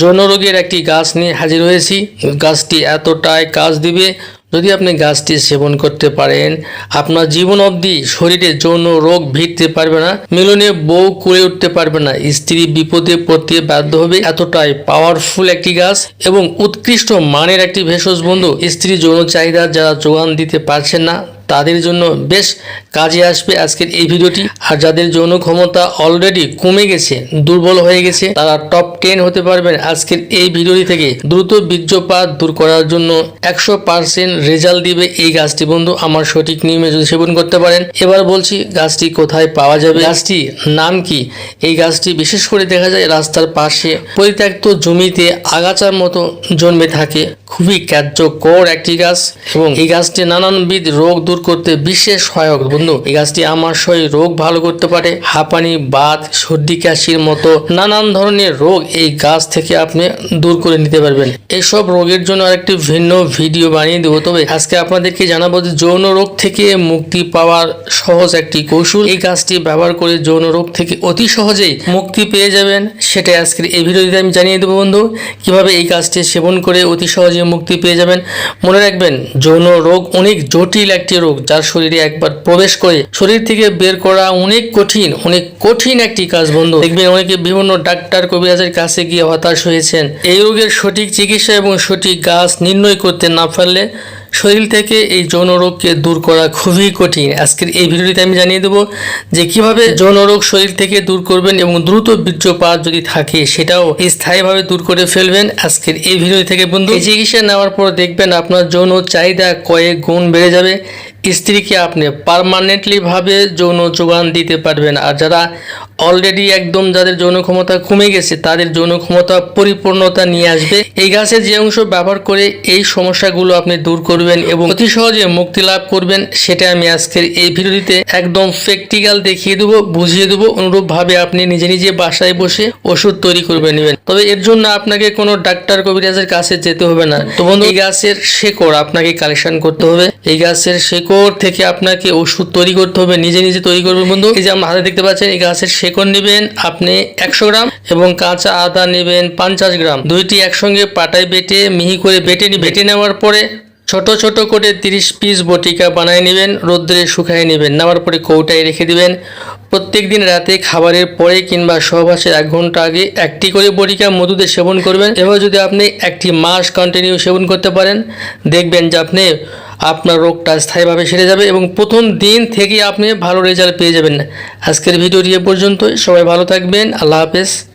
যৌন রোগের একটি গাছ নিয়ে হাজির হয়েছি। গাছটি এতটাই কাজ দিবে যদি আপনি গাছটি সেবন করতে পারেন। আপনার জীবন অবধি শরীরে যৌন রোগ ভিড়তে পারবে না, মিলনে বউ করে উঠতে পারবে না, স্ত্রী বিপদে পড়তে বাধ্য হবে। এতটাই পাওয়ারফুল একটি গাছ এবং উৎকৃষ্ট মানের একটি ভেষজ বন্ধু। স্ত্রী যৌন চাহিদা যারা যোগান দিতে পারছেন না তাদের জন্য বেশ কাজে আসবে আজকের এই ভিডিওটি। আর যাদের যৌন ক্ষমতা অলরেডি কমে গেছে, দুর্বল হয়ে গেছে, তারা টপ টেন হতে পারবেন আজকের এই ভিডিওটি থেকে। দ্রুত বীর্যপাত দূর করার জন্য একশো পার্সেন্ট রেজাল্ট দিবে এই গাছটি। বন্ধু, আমার সঠিক নিয়মে যদি সেবন করতে পারেন, এবার বলছি গাছটি কোথায় পাওয়া যাবে? গাছটি নাম কি? এই গাছটি বিশেষ করে দেখা যায় রাস্তার পাশে পরিত্যক্ত জমিতে আগাছার মতো জন্মে থাকে। খুবই কার্যকর একটি গাছ এবং এই গাছটি নানানবিধ রোগ দূর করতে বিশেষ সহায়ক। বন্ধু, এই গাছটি আমার শরীর রোগ ভালো করতে পারে। হাঁপানি, বাত, সর্দি, কাশির মতো নানান ধরনের রোগ এই গাছ থেকে আপনি দূর করে নিতে পারবেন। এইসব রোগের জন্য আরেকটি ভিন্ন ভিডিও বানিয়ে দেবো। তবে আজকে আপনাদেরকে জানাব যে যৌন রোগ থেকে মুক্তি পাওয়ার সহজ একটি কৌশল। এই গাছটি ব্যবহার করে যৌন রোগ থেকে অতি সহজেই মুক্তি পেয়ে যাবেন। সেটাই আজকের এই ভিডিওতে আমি জানিয়ে দেবো বন্ধু, কীভাবে এই গাছটি সেবন করে অতি সহজে মুক্তি পেয়ে যাবেন। মনে রাখবেন, যৌন রোগ অনেক জটিল একটি রোগ, যার শরীরে একবার প্রবেশ করে শরীর থেকে বের করা অনেক কঠিন অনেক কঠিন একটি কাজ বন্ধু। দেখবেন অনেকে বিভিন্ন ডাক্তার কবিরাজের কাছে গিয়ে হতাশ হয়েছেন। এই রোগের সঠিক চিকিৎসা এবং সঠিক গাছ নির্ণয় করতে না পারলে শরীর থেকে এই যৌন রোগকে দূর করা খুবই কঠিন। আজকের এই ভিডিওটিতে আমি জানিয়ে দেবো যে কীভাবে যৌন রোগ শরীর থেকে দূর করবেন এবং দ্রুত বীর্যপাত যদি থাকে, সেটাও স্থায়ীভাবে দূর করে ফেলবেন আজকের এই ভিডিও থেকে। বন্ধু চিকিৎসা নেওয়ার পর দেখবেন আপনার যৌন চাহিদা কয়েক গুণ বেড়ে যাবে। স্ত্রীকে আপনি পারমানেন্টলি ভাবে যৌন যোগান দিতে পারবেন। আর যারা অলরেডি একদম যাদের যৌন ক্ষমতা কমে গেছে, তাদের যৌন ক্ষমতা পরিপূর্ণতা নিয়ে আসবে। এই গাছের যে অংশ ব্যবহার করে এই সমস্যাগুলো আপনি দূর করবেন এবং অতি সহজে মুক্তি লাভ করবেন সেটা আমি আজকের এই ভিডিওটিতে একদম প্র্যাকটিক্যাল দেখিয়ে দেবো, বুঝিয়ে দেবো। অনুরূপভাবে আপনি নিজে নিজে বাসায় বসে ওষুধ তৈরি করবে নেবেন। তবে এর জন্য আপনাকে কোনো ডাক্তার কবিরাজের কাছে যেতে হবে না। তো বন্ধু, এই গাছের শেকড় আপনাকে কালেকশন করতে হবে। এই গাছের শেকড় থেকে আপনাকে ওষুধ তৈরি করতে হবে, নিজে নিজে তৈরি করবেন বন্ধু। এই যে আমরা হাতে দেখতে পাচ্ছেন, এই গাছের শেকড় নেবেন আপনি একশো গ্রাম এবং কাঁচা আদা নেবেন পঞ্চাশ গ্রাম। দুইটি একসঙ্গে পাটায় বেটে মিহি করে বেটে বেটে নেওয়ার পরে ছোট ছোট করে তিরিশ পিস বটিকা বানায় নেবেন, রোদ্রে শুকায় নেবেন, নামার পরে কৌটায় রেখে দিবেন। প্রত্যেক দিন রাতে খাবারের পরে কিংবা সহবাসের এক ঘণ্টা আগে একটি করে বটিকা মধুতে সেবন করবেন। এবার যদি আপনি একটি মাস কন্টিনিউ সেবন করতে পারেন, দেখবেন যে আপনি আপনার রোগটা স্থায়ীভাবে সেরে যাবে এবং প্রথম দিন থেকেই আপনি ভালো রেজাল্ট পেয়ে যাবেন। আজকের ভিডিওটি এ পর্যন্তই। সবাই ভালো থাকবেন। আল্লাহ হাফেজ।